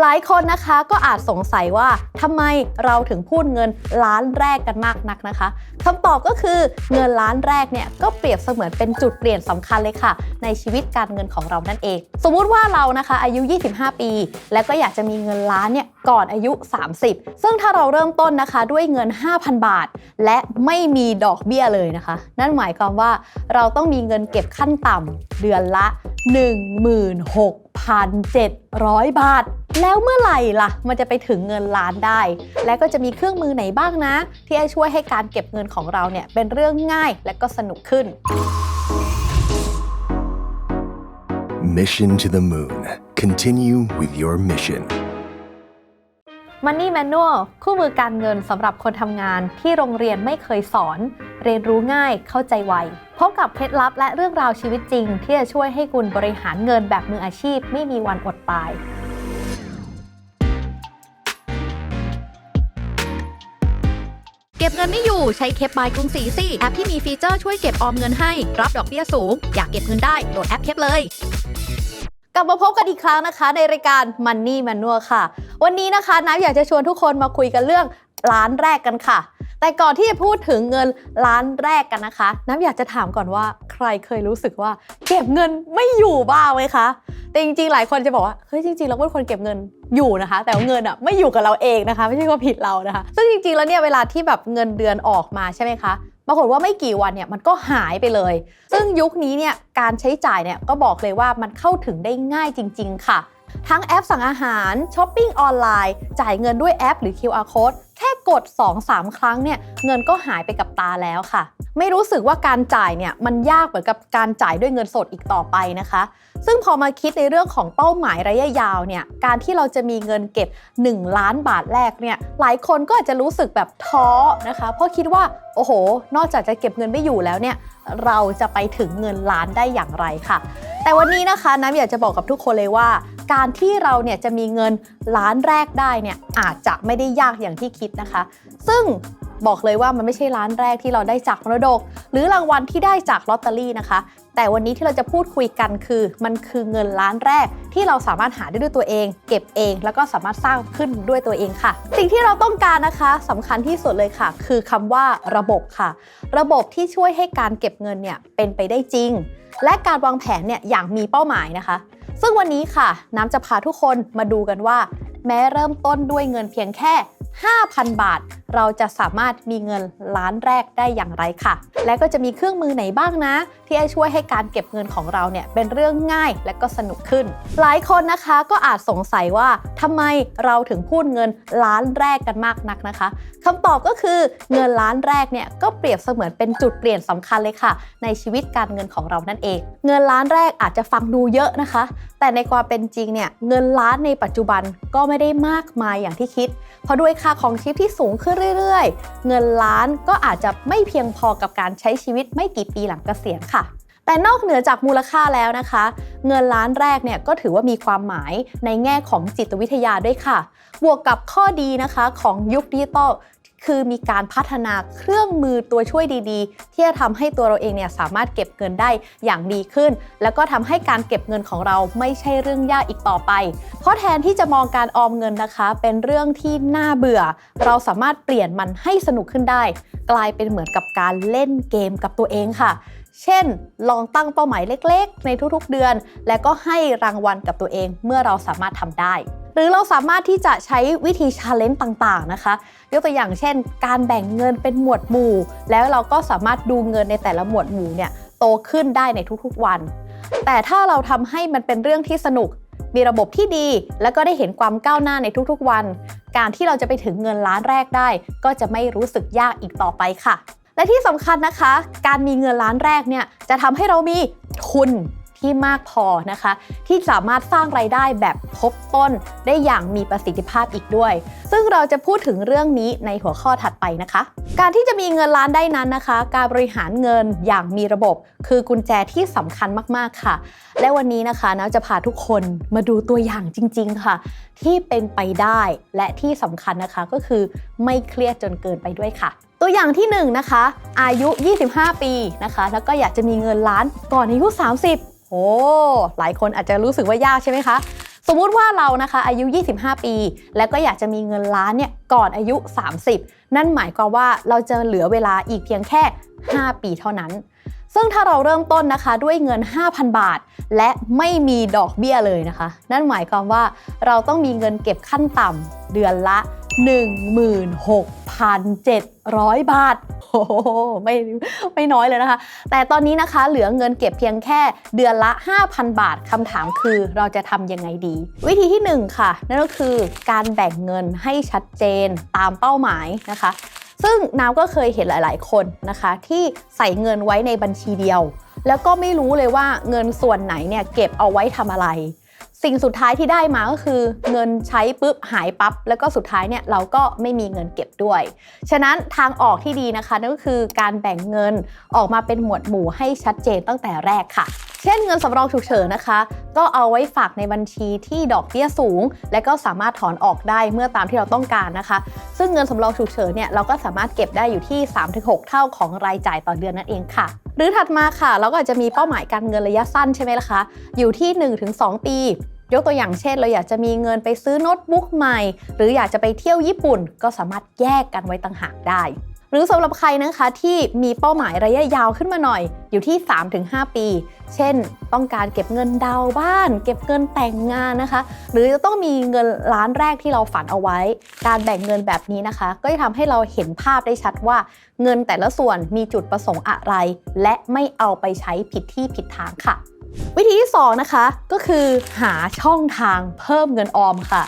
หลายคนนะคะก็อาจสงสัยว่าทำไมเราถึงพูดเงินล้านแรกกันมากนักนะคะคำตอบก็คือเงินล้านแรกเนี่ยก็เปรียบเสมือนเป็นจุดเปลี่ยนสำคัญเลยค่ะ ในชีวิตการเงินของเรานั่นเอง สมมุติว่าเรานะคะอายุ 25 ปี แล้วก็อยากจะมีเงินล้านเนี่ย ก่อนอายุ 30 ซึ่งถ้าเราเริ่มต้นนะคะด้วยเงิน 5,000 บาท และไม่มีดอกเบี้ยเลยนะคะ นั่นหมายความว่าเราต้องมีเงินเก็บขั้นต่ำเดือนละ 16,700 บาท แล้วเมื่อไหร่ล่ะ มันจะไปถึงเงินล้านได้ และก็จะมีเครื่องมือไหนบ้างนะ ที่จะช่วยให้การเก็บเงินของเราเนี่ยเป็นเรื่องง่ายและก็สนุกขึ้น Mission to the moon. Continue with your mission. Money Manual คู่มือการเงินสำหรับคนทำงานที่โรงเรียนไม่เคยสอน เรียนรู้ง่ายเข้าใจไวพบกับเคล็ดลับและเรื่องราวชีวิตจริง ที่จะช่วยให้คุณบริหารเงินแบบมืออาชีพ ไม่มีวันอดตายเก็บเงินไม่อยู่ใช้เคปบายกรุงศรีสิแอปที่มีฟีเจอร์ช่วยเก็บออมเงินให้ รับดอกเบี้ยสูง อยากเก็บเงินได้โหลดแอปเคปเลย กลับมาพบกันอีกครั้งนะคะ ในรายการ Money Manual ค่ะ วันนี้นะคะน้ำอยากจะชวนทุกคนมาคุยกันเรื่องล้านแรกกันค่ะ แต่ก่อนที่จะพูดถึงเงินล้านแรกกันนะคะ น้ำอยากจะถามก่อนว่าใครเคยรู้สึกว่า เก็บเงินไม่อยู่บ้างไหมคะแต่จริงๆ หลายคนจะบอกว่าเฮ้ยจริงๆเราเป็นคนเก็บเงินอยู่นะคะ แต่เงินอะไม่อยู่กับเราเองนะคะ ไม่ใช่ควาผิดเรานะคะ ซึ่งจริงๆแล้วเนี่ยเวลาที่แบบเงินเดือนออกมาใช่ไหมคะ ปรากฏว่าไม่กี่วันเนี่ยมันก็หายไปเลย ซึ่งยุคนี้เนี่ยการใช้จ่ายเนี่ยก็บอกเลยว่ามันเข้าถึงได้ง่ายจริง ๆ ค่ะ ทั้งแอปสั่งอาหารช้อปปิ้งออนไลน์ จ่ายเงินด้วยแอปหรือ QR code แค่กด 2-3 ครั้งเนี่ยเงินก็หายไปกับตาแล้วค่ะ ไม่รู้สึกว่าการจ่ายเนี่ยมันยากเหมือนกับการจ่ายด้วยเงินสดอีกต่อไปนะคะ ซึ่งพอมาคิดในเรื่องของเป้าหมายระยะยาวเนี่ยการที่เราจะมีเงินเก็บ 1 ล้านบาทแรกเนี่ยหลายคนก็อาจจะรู้สึกแบบท้อนะคะ เพราะคิดว่าโอ้โห นอกจากจะเก็บเงินไม่อยู่แล้วเนี่ยเราจะไปถึงเงินล้านได้อย่างไรค่ะ แต่วันนี้นะคะน้ำอยากจะบอกกับทุกคนเลยว่า การที่เราเนี่ยจะมีเงินล้านแรกได้เนี่ยอาจจะไม่ได้ยากอย่างที่คิดนะคะ ซึ่งบอกเลยว่ามันไม่ใช่ล้านแรกที่เราได้จากมรดก หรือรางวัลที่ได้จากลอตเตอรี่นะคะ แต่วันนี้ที่เราจะพูดคุยกันคือ มันคือเงินล้านแรกที่เราสามารถหาได้ด้วยตัวเอง เก็บเอง แล้วก็สามารถสร้างขึ้นด้วยตัวเองค่ะ สิ่งที่เราต้องการนะคะสำคัญที่สุดเลยค่ะ คือคำว่าระบบค่ะ ระบบที่ช่วยให้การเก็บเงินเนี่ยเป็นไปได้จริง และการวางแผนเนี่ยอย่างมีเป้าหมายนะคะ ซึ่งวันนี้ค่ะ น้ำจะพาทุกคนมาดูกันว่า แม้เริ่มต้นด้วยเงินเพียงแค่ 5,000 บาท เราจะสามารถมีเงินล้านแรกได้อย่างไรค่ะ และก็จะมีเครื่องมือไหนบ้างนะ ที่จะช่วยให้การเก็บเงินของเราเนี่ยเป็นเรื่องง่ายและก็สนุกขึ้น หลายคนนะคะก็อาจสงสัยว่าทำไมเราถึงพูดเงินล้านแรกกันมากนักนะคะคำตอบก็คือเงินล้านแรกเนี่ยก็เปรียบเสมือนเป็นจุดเปลี่ยนสำคัญเลยค่ะ ในชีวิตการเงินของเรานั่นเอง เงินล้านแรกอาจจะฟังดูเยอะนะคะ แต่ในความเป็นจริงเนี่ยเงินล้านในปัจจุบันก็ไม่ได้มากมายอย่างที่คิด เพราะด้วยคาของชีพที่สูงขึ้นเรื่อยๆ เงินล้านก็อาจจะไม่เพียงพอกับการใช้ชีวิตไม่กี่ปีหลังเกษียณค่ะ แต่นอกเหนือจากมูลค่าแล้วนะคะ เงินล้านแรกเนี่ยก็ถือว่ามีความหมายในแง่ของจิตวิทยาด้วยค่ะ บวกกับข้อดีนะคะของยุคดิจิตอล คือมีการพัฒนาเครื่องมือตัวช่วยดีๆ ที่จะทำให้ตัวเราเองเนี่ยสามารถเก็บเงินได้อย่างดีขึ้น แล้วก็ทำให้การเก็บเงินของเราไม่ใช่เรื่องยากอีกต่อไป เพราะแทนที่จะมองการออมเงินนะคะ เป็นเรื่องที่น่าเบื่อ เราสามารถเปลี่ยนมันให้สนุกขึ้นได้ กลายเป็นเหมือนกับการเล่นเกมกับตัวเองค่ะเช่น ลองตั้งเป้าหมายเล็กๆ ในทุกๆ เดือน และก็ให้รางวัลกับตัวเองเมื่อเราสามารถทำได้ หรือเราสามารถที่จะใช้วิธีชาเลนจ์ต่างๆนะคะยกตัวอย่างเช่น การแบ่งเงินเป็นหมวดหมู่ แล้วเราก็สามารถดูเงินในแต่ละหมวดหมู่เนี่ยโตขึ้นได้ในทุกๆวัน แต่ถ้าเราทำให้มันเป็นเรื่องที่สนุกมีระบบที่ดี แล้วก็ได้เห็นความก้าวหน้าในทุกๆวัน การที่เราจะไปถึงเงินล้านแรกได้ ก็จะไม่รู้สึกยากอีกต่อไปค่ะ และที่สำคัญนะคะ การมีเงินล้านแรกเนี่ยจะทำให้เรามีทุน ที่มากพอนะคะ ที่สามารถสร้างไรายได้แบบทบต้นได้อย่างมีประสิทธิภาพอีกด้วย ซึ่งเราจะพูดถึงเรื่องนี้ในหัวข้อถัดไปนะคะ การที่จะมีเงินล้านได้นั้นนะคะ การบริหารเงินอย่างมีระบบ คือกุญแจที่สำคัญมากๆค่ะ และวันนี้นะคะน้าจะพาทุกคนมาดูตัวอย่างจริง ๆ ค่ะ ที่เป็นไปได้และที่สำคัญนะคะก็คือไม่เครียดจนเกินไปด้วยค่ะตัวอย่างที่1นงนะคะอายุ 25 ปีนะคะ แล้วก็อยากจะมีเงินล้านก่อนอายุ 30 โอ้หลายคนอาจจะรู้สึกว่ายากใช่ไหมคะ สมมุติว่าเรานะคะอายุ 25 ปี แล้วก็อยากจะมีเงินล้านเนี่ยก่อนอายุ 30 นั่นหมายความว่าเราจะเหลือเวลาอีกเพียงแค่ 5 ปีเท่านั้น ซึ่งถ้าเราเริ่มต้นนะคะด้วยเงิน 5,000 บาท และไม่มีดอกเบี้ยเลยนะคะ นั่นหมายความว่าเราต้องมีเงินเก็บขั้นต่ำเดือนละ 16,700 บาทโอ้โหไม่ไม่น้อยเลยนะคะ แต่ตอนนี้นะคะเหลือเงินเก็บเพียงแค่เดือนละ 5,000 บาทคำถามคือเราจะทำยังไงดี วิธีที่ 1 ค่ะ นั่นก็คือการแบ่งเงินให้ชัดเจนตามเป้าหมายนะคะ ซึ่งน้ำก็เคยเห็นหลาย ๆ คนนะคะ ที่ใส่เงินไว้ในบัญชีเดียว แล้วก็ไม่รู้เลยว่าเงินส่วนไหนเนี่ยเก็บเอาไว้ทำอะไร สิ่งสุดท้ายที่ได้มาก็คือ เงินใช้ปุ๊บหายปั๊บแล้วก็สุดท้ายเนี่ยเราก็ไม่มีเงินเก็บด้วย ฉะนั้นทางออกที่ดีนะคะนั่นก็คือการแบ่งเงินออกมาเป็นหมวดหมู่ให้ชัดเจนตั้งแต่แรกค่ะ เช่นเงินสำรองฉุกเฉินนะคะ ก็เอาไว้ฝากในบัญชีที่ดอกเบี้ยสูง และก็สามารถถอนออกได้เมื่อตามที่เราต้องการนะคะ ซึ่งเงินสำรองฉุกเฉินเนี่ยเราก็สามารถเก็บได้อยู่ที่ 3-6 เท่าของรายจ่ายต่อเดือนนั่นเองค่ะ หรือถัดมาค่ะ เราก็อาจจะมีเป้าหมายการเงินระยะสั้นใช่ไหมล่ะคะ อยู่ที่ 1-2 ปียกตัวอย่างเช่น เราอยากจะมีเงินไปซื้อโน้ตบุ๊กใหม่ หรืออยากจะไปเที่ยวญี่ปุ่น ก็สามารถแยกกันไว้ต่างหากได้ รือสำหรับใครนะคะที่มีเป้าหมายระยะยาวขึ้นมาหน่อย อยู่ที่ 3-5 ปี เช่น ต้องการเก็บเงินดาวบ้าน เก็บเงินแต่งงานนะคะ หรือจะต้องมีเงินล้านแรกที่เราฝันเอาไว้ การแบ่งเงินแบบนี้นะคะ ก็จะทำให้เราเห็นภาพได้ชัดว่า เงินแต่ละส่วนมีจุดประสงค์อะไร และไม่เอาไปใช้ผิดที่ผิดทางค่ะ วิธีที่2นะคะก็คือหาช่องทางเพิ่มเงินออมค่ะ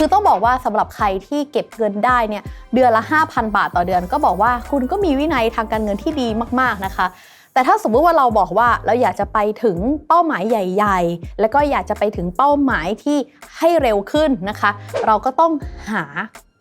คือต้องบอกว่าสำหรับใครที่เก็บเงินได้เนี่ยเดือนละ 5,000 บาทต่อเดือน ก็บอกว่าคุณก็มีวินัยทางการเงินที่ดีมากๆนะคะแต่ถ้าสมมุติว่าเราบอกว่าเราอยากจะไปถึงเป้าหมายใหญ่ ๆ แล้วก็อยากจะไปถึงเป้าหมายที่ให้เร็วขึ้นนะคะ เราก็ต้องหา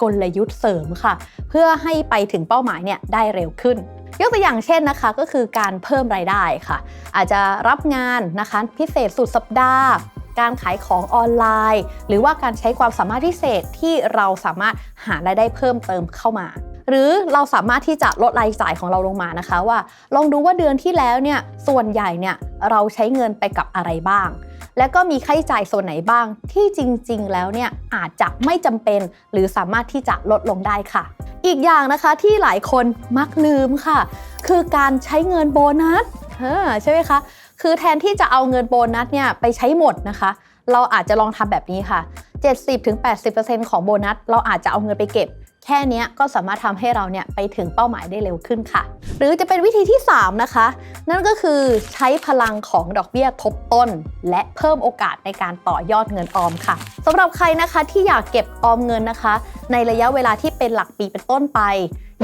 กลยุทธ์เสริมค่ะ เพื่อให้ไปถึงเป้าหมายเนี่ยได้เร็วขึ้น ยกตัวอย่างเช่นนะคะก็คือการเพิ่มรายได้ค่ะ อาจจะรับงานนะคะพิเศษสุดสัปดาห์ การขายของออนไลน์ หรือว่าการใช้ความสามารถพิเศษที่เราสามารถหารายได้เพิ่มเติมเข้ามา หรือเราสามารถที่จะลดรายจ่ายของเราลงมานะคะว่า ลองดูว่าเดือนที่แล้วเนี่ยส่วนใหญ่เนี่ยเราใช้เงินไปกับอะไรบ้าง แล้วก็มีค่าใช้จ่ายส่วนไหนบ้าง ที่จริงๆ แล้วเนี่ยอาจจะไม่จำเป็น หรือสามารถที่จะลดลงได้ค่ะ อีกอย่างนะคะที่หลายคนมักลืมค่ะ คือการใช้เงินโบนัสใช่ไหมคะ คือแทนที่จะเอาเงินโบนัสเนี่ยไปใช้หมดนะคะ เราอาจจะลองทำแบบนี้ค่ะ 70-80%ของโบนัส เราอาจจะเอาเงินไปเก็บ แค่เนี้ยก็สามารถทำให้เราเนี่ยไปถึงเป้าหมายได้เร็วขึ้นค่ะ หรือจะเป็นวิธีที่ 3 นะคะ นั่นก็คือใช้พลังของดอกเบี้ยทบต้น และเพิ่มโอกาสในการต่อยอดเงินออมค่ะสำหรับใครนะคะที่อยากเก็บออมเงินนะคะ ในระยะเวลาที่เป็นหลักปีเป็นต้นไป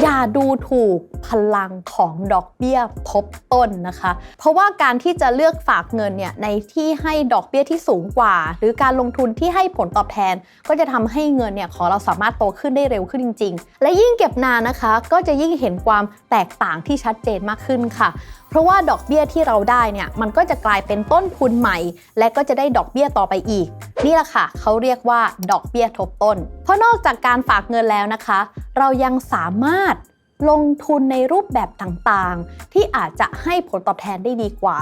อย่าดูถูกพลังของดอกเบี้ยทบต้นนะคะ เพราะว่าการที่จะเลือกฝากเงินเนี่ยในที่ให้ดอกเบี้ยที่สูงกว่า หรือการลงทุนที่ให้ผลตอบแทน ก็จะทำให้เงินเนี่ยของเราสามารถโตขึ้นได้เร็วขึ้นจริง ๆ และยิ่งเก็บนานนะคะ ก็จะยิ่งเห็นความแตกต่างที่ชัดเจนมากขึ้นค่ะ เพราะว่าดอกเบี้ยที่เราได้เนี่ยมันก็จะกลายเป็นต้นทุนใหม่ และก็จะได้ดอกเบี้ยต่อไปอีก นี่แหละค่ะเขาเรียกว่าดอกเบี้ยทบต้น เพราะนอกจากการฝากเงินแล้วนะคะ เรายังสามารถลงทุนในรูปแบบต่างๆ ที่อาจจะให้ผลตอบแทนได้ดีกว่า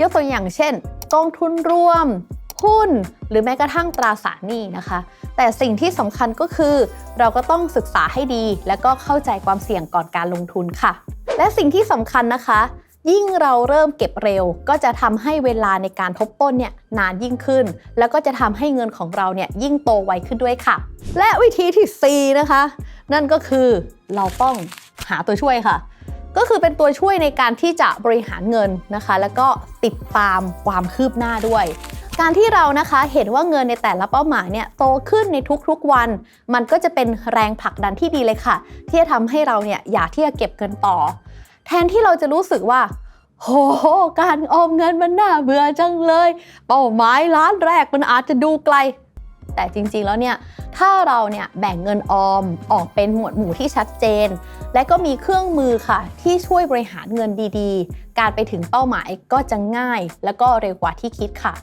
ยกตัวอย่างเช่น กองทุนรวม หุ้น หรือแม้กระทั่งตราสารหนี้นะคะ แต่สิ่งที่สำคัญก็คือ เราก็ต้องศึกษาให้ดี และก็เข้าใจความเสี่ยงก่อนการลงทุนค่ะ และสิ่งที่สำคัญนะคะ ยิ่งเราเริ่มเก็บเร็ว ก็จะทำให้เวลาในการทบต้นเนี่ยนานยิ่งขึ้น แล้วก็จะทำให้เงินของเราเนี่ยยิ่งโตไวขึ้นด้วยค่ะ และวิธีที่ 4 นะคะ นั่นก็คือเราต้องหาตัวช่วยค่ะ ก็คือเป็นตัวช่วยในการที่จะบริหารเงินนะคะ แล้วก็ติดตามความคืบหน้าด้วยการที่เรานะคะเห็นว่าเงินในแต่ละเป้าหมายเนี่ยโตขึ้นในทุกๆวัน มันก็จะเป็นแรงผลักดันที่ดีเลยค่ะ ที่จะทำให้เราเนี่ยอยากที่จะเก็บเงินต่อ แทนที่เราจะรู้สึกว่า โห การออมเงินมันน่าเบื่อจังเลย เป้าหมายล้านแรกมันอาจจะดูไกล แต่จริงๆแล้วเนี่ยถ้าเราเนี่ยแบ่งเงินออมออกเป็นหมวดหมู่ที่ชัดเจน และก็มีเครื่องมือค่ะ ที่ช่วยบริหารเงินดีๆ การไปถึงเป้าหมายก็จะง่าย และก็เร็วกว่าที่คิดค่ะ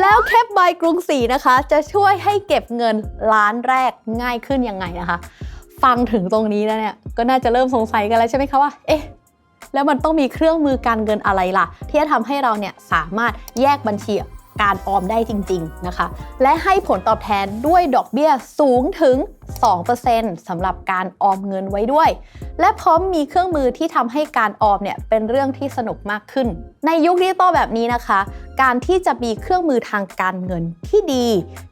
แล้วแคปใบกรุงศรีนะคะ จะช่วยให้เก็บเงินล้านแรกง่ายขึ้นยังไงนะคะ ฟังถึงตรงนี้แล้วเนี่ยก็น่าจะเริ่มสงสัยกันแล้วใช่ไหมคะว่าเอ๊ะ แล้วมันต้องมีเครื่องมือการเงินอะไรล่ะ ที่จะทำให้เราเนี่ยสามารถแยกบัญชีการออมได้จริง ๆ นะคะ และให้ผลตอบแทนด้วยดอกเบี้ยสูงถึง2%สำหรับการออมเงินไว้ด้วย และพร้อมมีเครื่องมือที่ทำให้การออมเนี่ยเป็นเรื่องที่สนุกมากขึ้น ในยุคดิจิตอลแบบนี้นะคะ การที่จะมีเครื่องมือทางการเงินที่ดี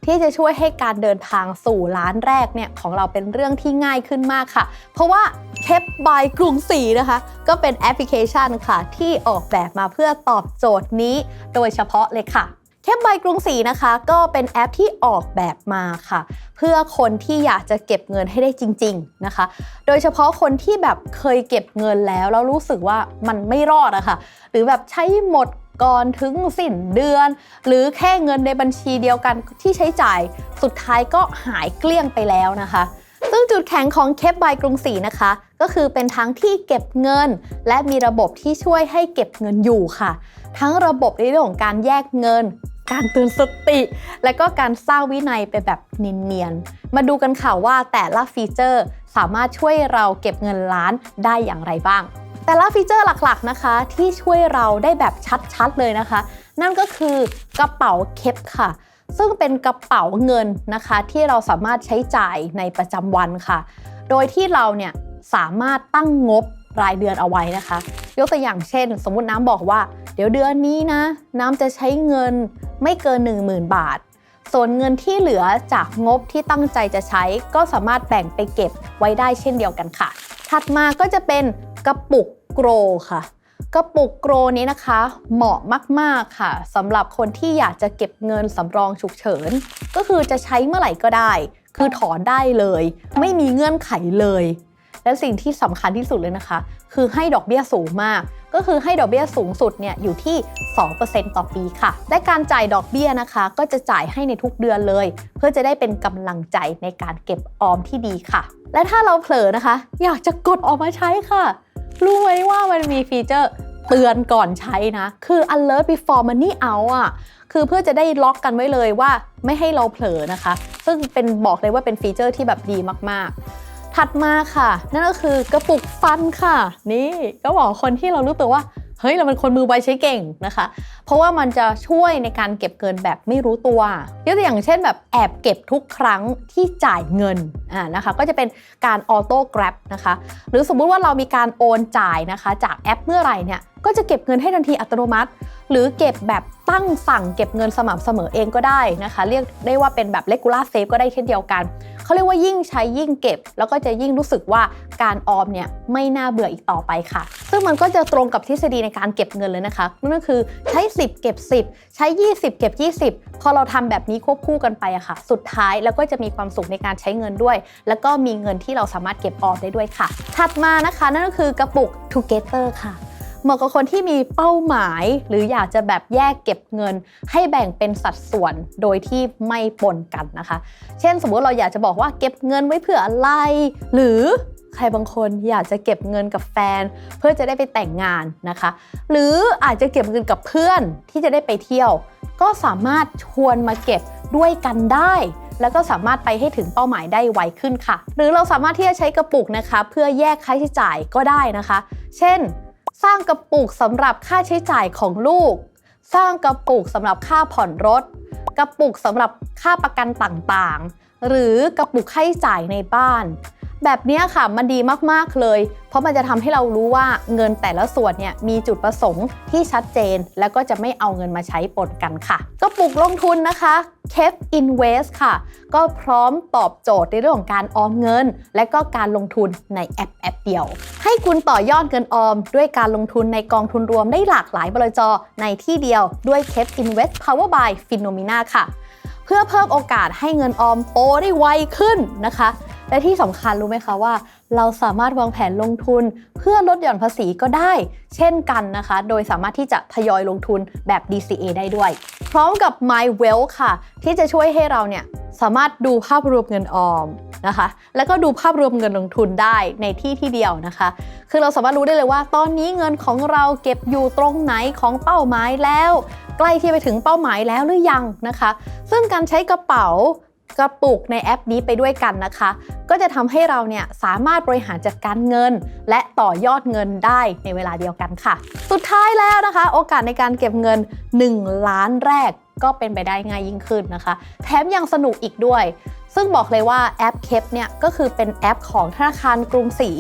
ที่จะช่วยให้การเดินทางสู่ล้านแรกเนี่ยของเราเป็นเรื่องที่ง่ายขึ้นมากค่ะ เพราะว่าเคปบายกรุงศรีนะคะ ก็เป็นแอปพลิเคชันค่ะ ที่ออกแบบมาเพื่อตอบโจทย์นี้ โดยเฉพาะเลยค่ะ เคปใบกรุงศรีนะคะ ก็เป็นแอปที่ออกแบบมาค่ะ เพื่อคนที่อยากจะเก็บเงินให้ได้จริง ๆนะคะ โดยเฉพาะคนที่แบบเคยเก็บเงินแล้ว แล้วรู้สึกว่ามันไม่รอดอะค่ะ หรือแบบใช้หมดก่อนถึงสิ้นเดือน หรือแค่เงินในบัญชีเดียวกันที่ใช้จ่ายสุดท้ายก็หายเกลี้ยงไปแล้วนะคะ ซึ่งจุดแข็งของเคปบายกรุงศรีนะคะ ก็คือเป็นทั้งที่เก็บเงิน และมีระบบที่ช่วยให้เก็บเงินอยู่ค่ะ ทั้งระบบในเรื่องของการแยกเงิน การเตือนสติ และก็การสร้างวินัยไปแบบเนียนๆมาดูกันค่ะว่าแต่ละฟีเจอร์สามารถช่วยเราเก็บเงินล้านได้อย่างไรบ้างแต่ละฟีเจอร์หลักๆนะคะ ที่ช่วยเราได้แบบชัดๆเลยนะคะ นั่นก็คือกระเป๋าเคปค่ะ ซึ่งเป็นกระเป๋าเงินนะคะ ที่เราสามารถใช้จ่ายในประจำวันค่ะ โดยที่เราเนี่ยสามารถตั้งงบรายเดือนเอาไว้นะคะ ยกตัวอย่างเช่น สมมติน้ำบอกว่า เดี๋ยวเดือนนี้นะ น้ำจะใช้เงินไม่เกิน 10,000 บาท ส่วนเงินที่เหลือจากงบที่ตั้งใจจะใช้ ก็สามารถแบ่งไปเก็บไว้ได้เช่นเดียวกันค่ะ ถัดมาก็จะเป็นกระปุกโกรค่ะ กระปุกโกรนี้นะคะ เหมาะมาก ๆ ค่ะสำหรับคนที่อยากจะเก็บเงินสำรองฉุกเฉิน ก็คือจะใช้เมื่อไหร่ก็ได้ คือถอนได้เลย ไม่มีเงื่อนไขเลย และสิ่งที่สำคัญที่สุดเลยนะคะ คือให้ดอกเบี้ยสูงมาก ก็คือให้ดอกเบี้ยสูงสุดเนี่ยอยู่ที่ 2%ต่อปีค่ะ และการจ่ายดอกเบี้ยนะคะ ก็จะจ่ายให้ในทุกเดือนเลย เพื่อจะได้เป็นกำลังใจในการเก็บออมที่ดีค่ะ และถ้าเราเผลอนะคะ อยากจะกดออกมาใช้ค่ะ รู้ไหมว่ามันมีฟีเจอร์เตือนก่อนใช้นะ คือ alert before money out อะ คือเพื่อจะได้ล็อกกันไว้เลยว่าไม่ให้เราเผลอนะคะ ซึ่งเป็นบอกเลยว่าเป็นฟีเจอร์ที่แบบดีมาก ๆ ถัดมาค่ะ นั่นก็คือกระปุกฟันค่ะ นี่ก็บอกคนที่เรารู้ตัวว่า เฮ้ย เราเป็นคนมือไวใช้เก่งนะคะ ราะว่ามันจะช่วยในการเก็บเงินแบบไม่รู้ตัวยกตัวอย่างเช่นแบบแอบเก็บทุกครั้งที่จ่ายเงินอ่านะคะก็จะเป็นการออโต้กราฟนะคะหรือสมมุติว่าเรามีการโอนจ่ายนะคะจากแอปเมื่อไหร่เนี่ย ก็จะเก็บเงินให้ทันทีอัตโนมัติ หรือเก็บแบบตั้งสั่งเก็บเงินสม่ำเสมอเองก็ได้นะคะ เรียกได้ว่าเป็นแบบ regular save ก็ได้เช่นเดียวกัน เขาเรียกว่ายิ่งใช้ยิ่งเก็บ แล้วก็จะยิ่งรู้สึกว่าการออมเนี่ยไม่น่าเบื่ออีกต่อไปค่ะ ซึ่งมันก็จะตรงกับทฤษฎีในการเก็บเงินเลยนะคะนั่นก็คือใช้ 10 เก็บ 10 ใช้ 20 เก็บ 20 พอเราทำแบบนี้ควบคู่กันไปอะค่ะ สุดท้ายแล้วก็จะมีความสุขในการใช้เงินด้วย แล้วก็มีเงินที่เราสามารถเก็บออมได้ด้วยค่ะ ถัดมานะคะ นั่นก็คือกระปุก Together ค่ะ เหมาะกับคนที่มีเป้าหมาย หรืออยากจะแบบแยกเก็บเงิน ให้แบ่งเป็นสัดส่วนโดยที่ไม่ปนกันนะคะ เช่น สมมุติเราอยากจะบอกว่าเก็บเงินไว้เพื่ออะไร หรือใครบางคนอยากจะเก็บเงินกับแฟน เพื่อจะได้ไปแต่งงานนะคะ หรืออาจจะเก็บเงินกับเพื่อนที่จะได้ไปเที่ยว ก็สามารถชวนมาเก็บด้วยกันได้แล้วก็สามารถไปให้ถึงเป้าหมายได้ไวขึ้นค่ะ หรือเราสามารถที่จะใช้กระปุกนะคะ เพื่อแยกค่าใช้จ่ายก็ได้นะคะ เช่น สร้างกระปุกสำหรับค่าใช้จ่ายของลูก สร้างกระปุกสำหรับค่าผ่อนรถ กระปุกสำหรับค่าประกันต่างๆ หรือกระปุกค่าใช้จ่ายในบ้าน แบบนี้ค่ะมันดีมากๆเลย เพราะมันจะทำให้เรารู้ว่าเงินแต่ละส่วนเนี่ยมีจุดประสงค์ที่ชัดเจน แล้วก็จะไม่เอาเงินมาใช้ปนกันค่ะกระปุกลงทุนนะคะ k e p Invest ค่ะ ก็พร้อมตอบโจทย์ในเรื่องของการออมเงิน และก็การลงทุนในแอปแอปเดียว ให้คุณต่อยอดเงินออม ด้วยการลงทุนในกองทุนรวมได้หลากหลายบลจในที่เดียวด้วย k e p Invest Power by Phenomena ค่ะ เพื่อเพิ่มโอกาสให้เงินออมโตได้ไวขึ้นนะคะ และที่สำคัญรู้ไหมคะว่า เราสามารถวางแผนลงทุน เพื่อลดหย่อนภาษีก็ได้ เช่นกันนะคะ โดยสามารถที่จะทยอยลงทุนแบบ DCA ได้ด้วย พร้อมกับ My Wealth ค่ะ ที่จะช่วยให้เราเนี่ยสามารถดูภาพรวมเงินออมนะคะ แล้วก็ดูภาพรวมเงินลงทุนได้ในที่ที่เดียวนะคะ คือเราสามารถรู้ได้เลยว่า ตอนนี้เงินของเราเก็บอยู่ตรงไหนของเป้าหมายแล้ว ใกล้ที่ไปถึงเป้าหมายแล้วหรือยังนะคะ ซึ่งการใช้กระเป๋ากระปุกในแอปนี้ไปด้วยกันนะคะ ก็จะทำให้เราเนี่ยสามารถบริหารจัดการเงิน และต่อยอดเงินได้ในเวลาเดียวกันค่ะ สุดท้ายแล้วนะคะ โอกาสในการเก็บเงิน 1 ล้านแรกก็เป็นไปได้ง่ายยิ่งขึ้นนะคะ แถมยังสนุกอีกด้วย ซึ่งบอกเลยว่าแอปเคปเนี่ยก็คือเป็นแอปของธนาคารกรุงศรี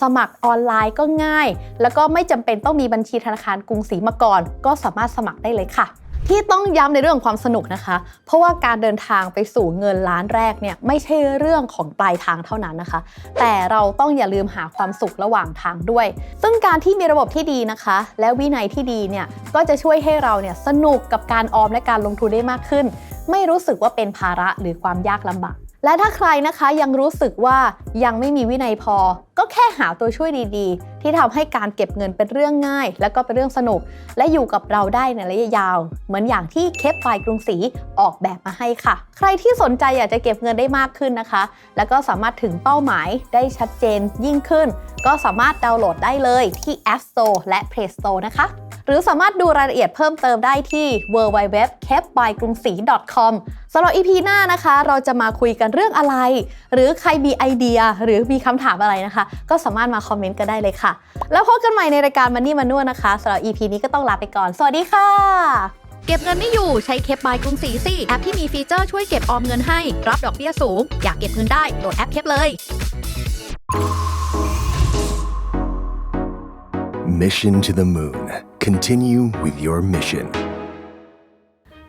สมัครออนไลน์ก็ง่าย แล้วก็ไม่จำเป็นต้องมีบัญชีธนาคารกรุงศรีมาก่อน ก็สามารถสมัครได้เลยค่ะที่ต้องย้ำในเรื่องของความสนุกนะคะ เพราะว่าการเดินทางไปสู่เงินล้านแรกเนี่ยไม่ใช่เรื่องของปลายทางเท่านั้นนะคะ แต่เราต้องอย่าลืมหาความสุขระหว่างทางด้วย ซึ่งการที่มีระบบที่ดีนะคะ และวินัยที่ดีเนี่ยก็จะช่วยให้เราเนี่ยสนุกกับการออมและการลงทุนได้มากขึ้น ไม่รู้สึกว่าเป็นภาระหรือความยากลำบากและถ้าใครนะคะยังรู้สึกว่ายังไม่มีวินัยพอ ก็แค่หาตัวช่วยดีๆ ที่ทำให้การเก็บเงินเป็นเรื่องง่าย และก็เป็นเรื่องสนุก และอยู่กับเราได้ในระยะยาว เหมือนอย่างที่เคปไฟกรุงศรีออกแบบมาให้ค่ะ ใครที่สนใจอยากจะเก็บเงินได้มากขึ้นนะคะ แล้วก็สามารถถึงเป้าหมายได้ชัดเจนยิ่งขึ้น ก็สามารถดาวน์โหลดได้เลยที่ App Store และ Play Store นะคะ หรือสามารถดูรายละเอียดเพิ่มเติมได้ที่ www.capbygrungsi.com สำหรับ EP หน้านะคะ เราจะมาคุยกันเรื่องอะไร หรือใครมีไอเดียหรือมีคำถามอะไรนะคะก็สามารถมาคอมเมนต์กันได้เลยค่ะ แล้วพบกันใหม่ในรายการมันนี่มานวนะคะสำหรับ EP นี้ก็ต้องลาไปก่อน สวัสดีค่ะ เก็บเงินไม่อยู่ใช้เคปบายกรุงศรีสิแอปที่มีฟีเจอร์ช่วยเก็บออมเงินให้ รับดอกเบี้ยสูง อยากเก็บเงินได้โหลดแอปเคปเลย Mission to the Moon. Continue with your mission.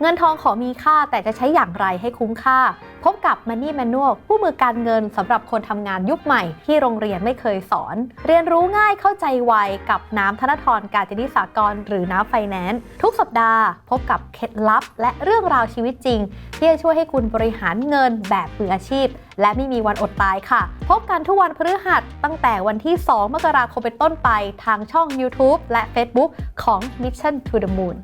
เงินทองขอมีค่าแต่จะใช้อย่างไรให้คุ้มค่า พบกับ Money Manual ผู้มือการเงินสำหรับคนทำงานยุคใหม่ที่โรงเรียนไม่เคยสอน เรียนรู้ง่ายเข้าใจไวกับน้ำธนทรการจนิสากร หรือน้ำไฟแนนซ์ทุกสัปดาห์ พบกับเคล็ดลับ และเรื่องราวชีวิตจริง ที่จะช่วยให้คุณบริหารเงินแบบมืออาชีพ และไม่มีวันอดตายค่ะ พบกันทุกวันพฤหัสตั้งแต่วันที่ 2 มกราคมเป็นต้นไปทางช่อง YouTube และ Facebook ของ Mission to the Moon